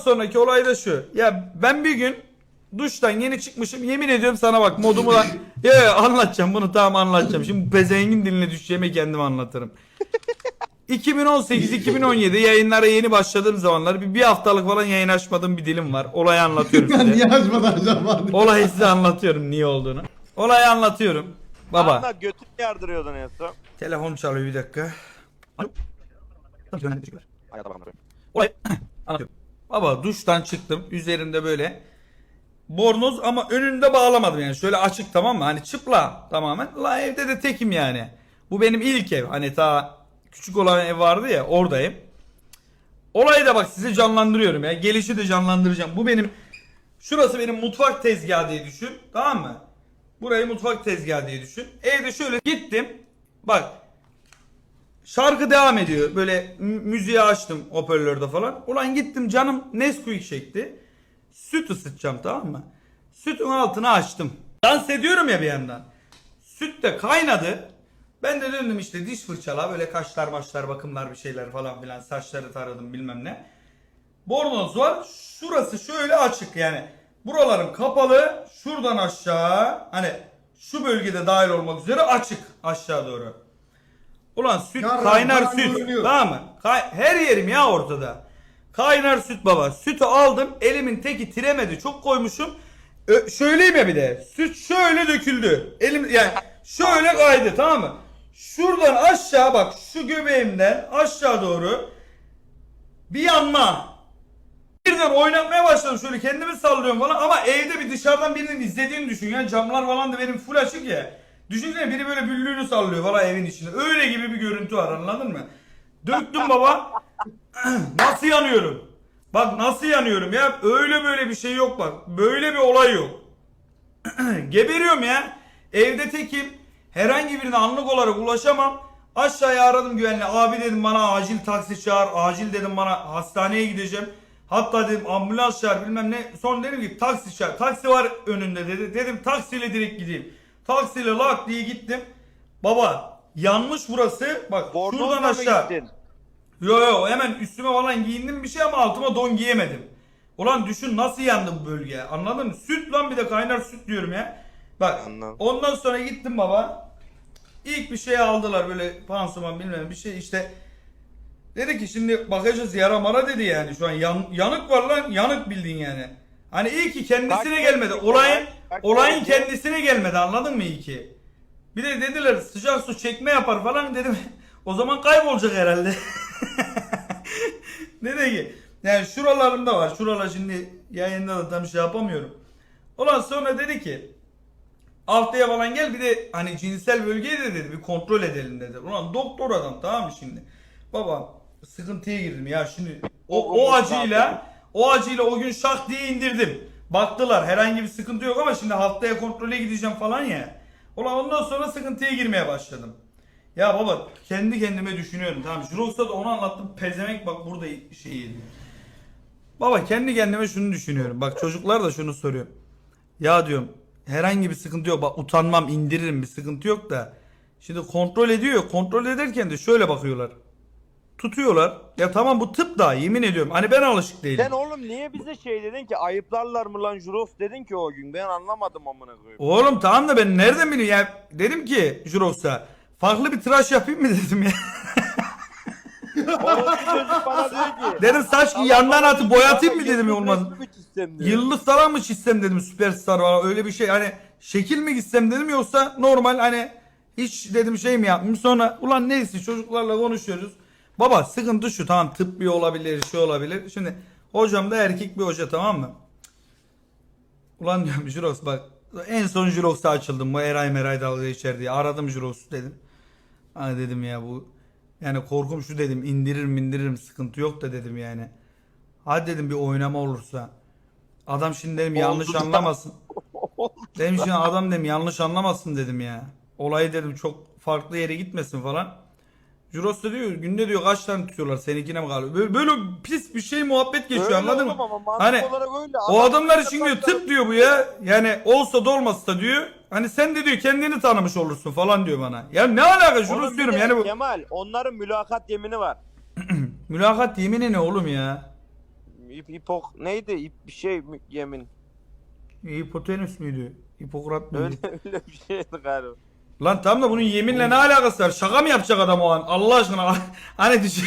sonraki olay da şu. Ya ben bir gün duştan yeni çıkmışım. Yemin ediyorum sana bak modumu da ya, ya anlatacağım bunu tamam anlatacağım. Şimdi bu pezengin diline düşeceğime kendim anlatırım. 2018-2017 yayınlara yeni başladığım zamanlar bir, bir haftalık falan yayın açmadığım bir dilim var. Olayı anlatıyorum size. niye açmadan acaba? Olayı size anlatıyorum niye olduğunu. Olayı anlatıyorum. Baba. Anla götünü yardırıyordun en son. Telefon çalıyor bir dakika. Olay anlatıyorum. Baba duştan çıktım. Üzerimde böyle bornoz ama önünde bağlamadım yani. Şöyle açık tamam mı? Hani çıpla tamamen. La evde de tekim yani. Bu benim ilk ev. Hani ta küçük olan ev vardı ya oradayım. Olayı da bak size canlandırıyorum ya. Gelişi de canlandıracağım. Bu benim şurası benim mutfak tezgahı diye düşün. Tamam mı? Burayı mutfak tezgahı diye düşün. Evde şöyle gittim. Bak Şarkı devam ediyor. Böyle mü- müziği açtım hoparlörde falan. Ulan gittim canım Nesquik çekti. Süt ısıtacağım tamam mı? Sütün altını açtım. Dans ediyorum ya bir yandan. Süt de kaynadı. Ben de döndüm işte diş fırçala böyle kaşlar maçlar bakımlar bir şeyler falan filan saçları taradım bilmem ne. Bornoz var. Şurası şöyle açık yani. Buralarım kapalı. Şuradan aşağı hani şu bölgede dahil olmak üzere açık aşağı doğru. Ulan süt Yarın kaynar süt. görünüyor. Tamam mı? Kay- her yerim ya ortada. Kaynar süt baba. Sütü aldım. Elimin teki tiremedi. Çok koymuşum. Ö- şöyleyim ya bir de. Süt şöyle döküldü. Elim yani şöyle kaydı tamam mı? Şuradan aşağı bak şu göbeğimden aşağı doğru bir yanma. Birden oynatmaya başladım şöyle kendimi sallıyorum falan ama evde bir dışarıdan birinin izlediğini düşün ya camlar falan da benim full açık ya. Düşünsene biri böyle büllüğünü sallıyor falan evin içinde. Öyle gibi bir görüntü var anladın mı? Döktüm baba. nasıl yanıyorum? Bak nasıl yanıyorum ya. Öyle böyle bir şey yok bak. Böyle bir olay yok. Geberiyorum ya. Evde tekim. Herhangi birine anlık olarak ulaşamam. Aşağıya aradım güvenli. Abi dedim bana acil taksi çağır. Acil dedim bana hastaneye gideceğim. Hatta dedim ambulans çağır bilmem ne. Sonra dedim ki taksi çağır. Taksi var önünde dedi. Dedim taksiyle direkt gideyim. Taksiyle lak diye gittim. Baba yanmış burası. Bak şuradan Bornozla mı aşağı. gittin? Yo yo hemen üstüme falan giyindim bir şey ama altıma don giyemedim. Ulan düşün nasıl yandı bu bölge anladın mı? Süt lan bir de kaynar süt diyorum ya. Bak Anladım. ondan sonra gittim baba. İlk bir şey aldılar böyle pansuman bilmem bir şey işte. Dedi ki şimdi bakacağız yara mara dedi yani şu an yan- yanık var lan yanık bildin yani. Hani iyi ki kendisine Kaç gelmedi. Olayın olayın kendisine gelmedi anladın mı iyi ki? Bir de dediler sıcak su çekme yapar falan dedim. O zaman kaybolacak herhalde. ne de ki? Yani şuralarımda var. Şuralar şimdi yayında da tam şey yapamıyorum. Ulan sonra dedi ki haftaya falan gel bir de hani cinsel bölgeyi de dedi bir kontrol edelim dedi. Ulan doktor adam tamam mı şimdi? Baba sıkıntıya girdim ya şimdi o, o acıyla o acıyla o gün şak diye indirdim. Baktılar herhangi bir sıkıntı yok ama şimdi haftaya kontrole gideceğim falan ya. Ulan ondan sonra sıkıntıya girmeye başladım. Ya baba kendi kendime düşünüyorum tamam. Jurox'ta da onu anlattım. Pezevenk bak burada şey yedi. Baba kendi kendime şunu düşünüyorum. Bak çocuklar da şunu soruyor. Ya diyorum herhangi bir sıkıntı yok. Bak utanmam indiririm bir sıkıntı yok da. Şimdi kontrol ediyor kontrol ederken de şöyle bakıyorlar. Tutuyorlar. Ya tamam bu tıp da yemin ediyorum. Hani ben alışık değilim. Sen oğlum niye bize şey dedin ki ayıplarlar mı lan Juros dedin ki o gün ben anlamadım amına koyayım. Oğlum tamam da ben nereden bileyim ya. Dedim ki Jurox'a farklı bir tıraş yapayım mı dedim ya. Orası çocuk bana diyor ki. Dedim saç Allah yandan bana atı diyor, boyatayım mı "Kanka, dedim ya olmaz. resmi mi çizsem?" diyor. Yıldız falan mı çizsem dedim süperstar falan öyle bir şey hani şekil mi gitsem dedim yoksa normal hani hiç dedim şey mi yapmayayım sonra ulan neyse çocuklarla konuşuyoruz. Baba sıkıntı şu tamam tıbbi olabilir şey olabilir. Şimdi hocam da erkek bir hoca tamam mı? Ulan diyorum Jurox bak en son Jurox'ta açıldım bu Eray Meray dalga geçer diye aradım Jurox'u dedim. Hani dedim ya bu yani korkum şu dedim indiririm indiririm sıkıntı yok da dedim yani. Hadi dedim bir oynama olursa. Adam şimdi dedim yanlış Oldu da. anlamasın. dedim şimdi adam dedim yanlış anlamasın dedim ya. Olayı dedim çok farklı yere gitmesin falan. Juros da diyor günde diyor kaç tane tutuyorlar seninkine mi kalıyor? Böyle, böyle pis bir şey muhabbet geçiyor Öyle anladın mı? Hani öyle. o Adam adamlar için diyor tıp diyor bu ya. Yani olsa da olmasa da diyor. Hani sen de diyor kendini tanımış olursun falan diyor bana. Ya ne alaka Juros diyorum yani bu. Kemal onların mülakat yemini var. Mülakat yemini ne oğlum ya? hip, hipok neydi? Hip, bir şey mi- yemin. Hipotenüs müydü? Hipokrat mıydı? Öyle öyle bir şeydi galiba. Lan tamam da bunun yeminle ne alakası var? Şaka mı yapacak adam o an? Allah aşkına. hani düşün.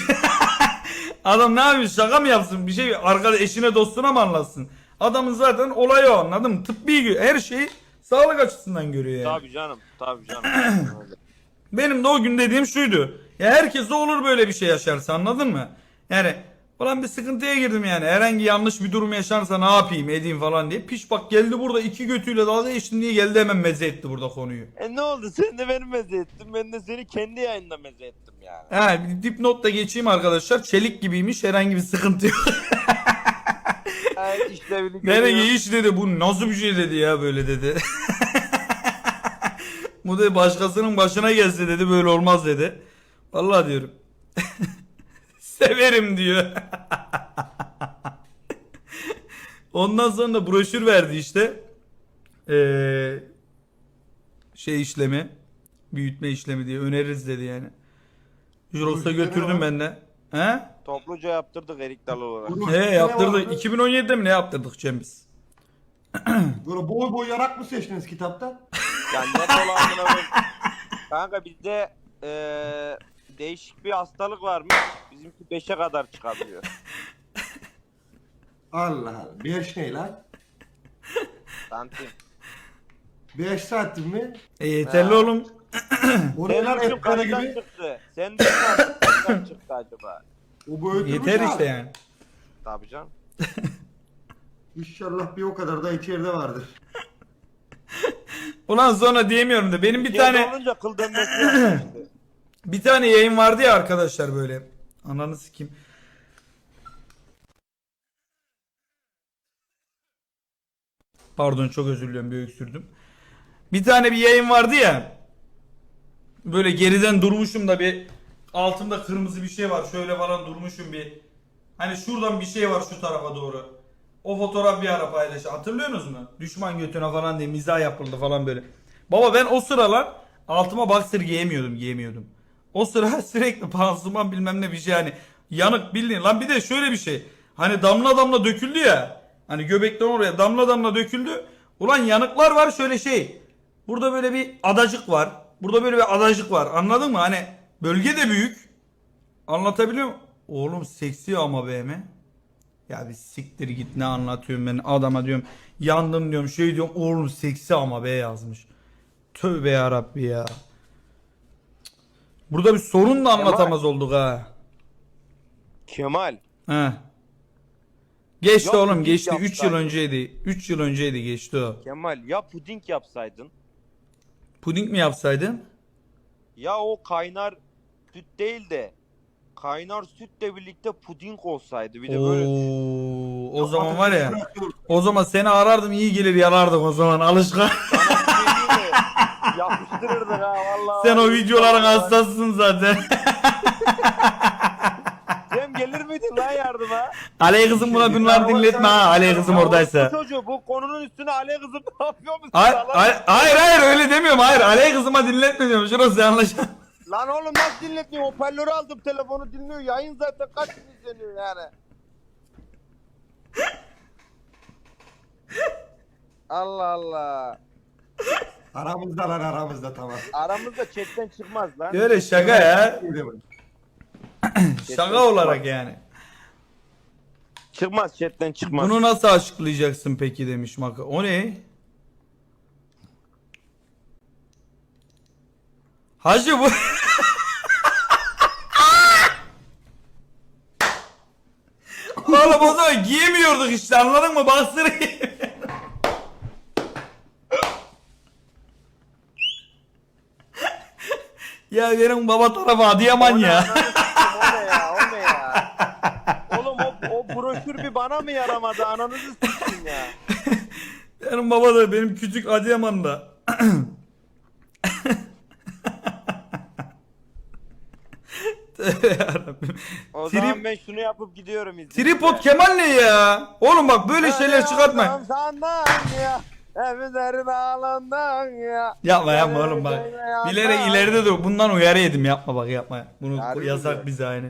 adam ne yapıyor? Şaka mı yapsın? Bir şey arkada eşine dostuna mı anlatsın? Adamın zaten olayı o anladın mı? Tıbbi her şeyi sağlık açısından görüyor yani. Tabii canım. Tabii canım. Benim de o gün dediğim şuydu. Ya herkese olur böyle bir şey yaşarsa anladın mı? Yani falan bir sıkıntıya girdim yani. Herhangi yanlış bir durum yaşarsa ne yapayım edeyim falan diye. Piş bak geldi burada iki götüyle dalga geçtim diye geldi hemen meze etti burada konuyu. e ne oldu? Sen de beni meze ettin. Ben de seni kendi yayında meze ettim yani. Ha bir dipnot da geçeyim arkadaşlar. Çelik gibiymiş herhangi bir sıkıntı yok. İşlevini Nereye iş dedi bu nasıl bir şey dedi ya böyle dedi. bu dedi başkasının başına gelse dedi böyle olmaz dedi. Vallahi diyorum. Severim diyor. Ondan sonra da broşür verdi işte. Ee, şey işlemi. Büyütme işlemi diye öneririz dedi yani. Juros'a götürdüm ben de. He? Topluca yaptırdık Erik Dalı olarak. He yaptırdık. 2017'de mi ne yaptırdık Cem biz? Böyle boy boy yarak mı seçtiniz kitaptan? Yani ne dolandığına bak. Kanka bizde eee değişik bir hastalık varmış. Bizimki 5'e kadar çıkabiliyor. Allah Allah. Beş ne lan? Santim. Beş santim mi? E yeterli Ha. oğlum. O ne Senin lan kaçtan gibi? çıktı? Sen de kaçtan çıktı acaba? O boyutmuş Yeter ha. işte yani. Tabii canım. İnşallah bir o kadar da içeride vardır. Ulan sonra diyemiyorum da benim bir Bir tane olunca kıl dönmesi yapmıştı. Bir tane yayın vardı ya arkadaşlar böyle. Ananı sikeyim. Pardon çok özür diliyorum bir öksürdüm. Bir tane bir yayın vardı ya. Böyle geriden durmuşum da bir altımda kırmızı bir şey var. Şöyle falan durmuşum bir. Hani şuradan bir şey var şu tarafa doğru. O fotoğraf bir ara paylaş. Hatırlıyorsunuz mu? Düşman götüne falan diye mizah yapıldı falan böyle. Baba ben o sıralar altıma boxer giyemiyordum giyemiyordum. O sıra sürekli pansuman bilmem ne bir şey hani yanık bildiğin. Lan bir de şöyle bir şey. Hani damla damla döküldü ya. Hani göbekten oraya damla damla döküldü. Ulan yanıklar var şöyle şey. Burada böyle bir adacık var. Burada böyle bir adacık var. Anladın mı? Hani bölge de büyük. Anlatabiliyor muyum? Oğlum seksi ama be mi? Ya bir siktir git ne anlatıyorum ben adama diyorum. Yandım diyorum şey diyorum oğlum seksi ama be yazmış. Tövbe yarabbi ya. Burada bir sorun da anlatamaz olduk ha. Kemal. He. Geçti Yok, oğlum geçti 3 yıl yapsaydın. önceydi. 3 yıl önceydi geçti o. Kemal ya puding yapsaydın Puding mi yapsaydın? ya o kaynar süt değil de kaynar sütle birlikte puding olsaydı bir de böyle Oo, o zaman var ya. O zaman seni arardım iyi gelir yalardım o zaman alışkan. Sana bir şey diyeyim mi? Yapıştırırdık ha vallahi. Sen o videoların hastasısın zaten. Cem gelir miydin lan yardıma? Aley kızım buna bunları dinletme ha. Aley kızım oradaysa. Bu çocuğu bu konunun üstüne Ale kızım ne yapıyor musun? Hayır, lan? hayır, hayır, öyle demiyorum. Hayır, Aley kızıma dinletme diyorum. Şurası yanlış. Lan oğlum nasıl dinletmiyor? Hoparlörü aldım telefonu dinliyor. Yayın zaten kaç gün izleniyor yani. Allah Allah. Aramızda lan aramızda tamam. Aramızda chatten çıkmaz lan. Öyle şaka ya. Şaka olarak yani. Çıkmaz chatten çıkmaz. Bunu nasıl açıklayacaksın peki demiş Maka. O ne? Hacı bu... Oğlum o zaman giyemiyorduk işte anladın mı? Bastırı Ya benim baba tarafı Adıyaman ya. o ne ya? O ne ya? Oğlum o, o broşür bir bana mı yaramadı? Ananızı sikeyim ya. Benim baba da benim küçük Adıyaman'da. Tövbe yarabbim. O Trip- zaman ben şunu yapıp gidiyorum izleyiciye. Tripod Kemal ne ya? Oğlum bak böyle şeyler çıkartma. Sandan ya. Evlerin ağlandan ya. Yapma yapma oğlum bak. Bilerek ileride dur. Bundan uyarı yedim yapma bak yapma. Bunu Harbi yasak mi? bize aynı.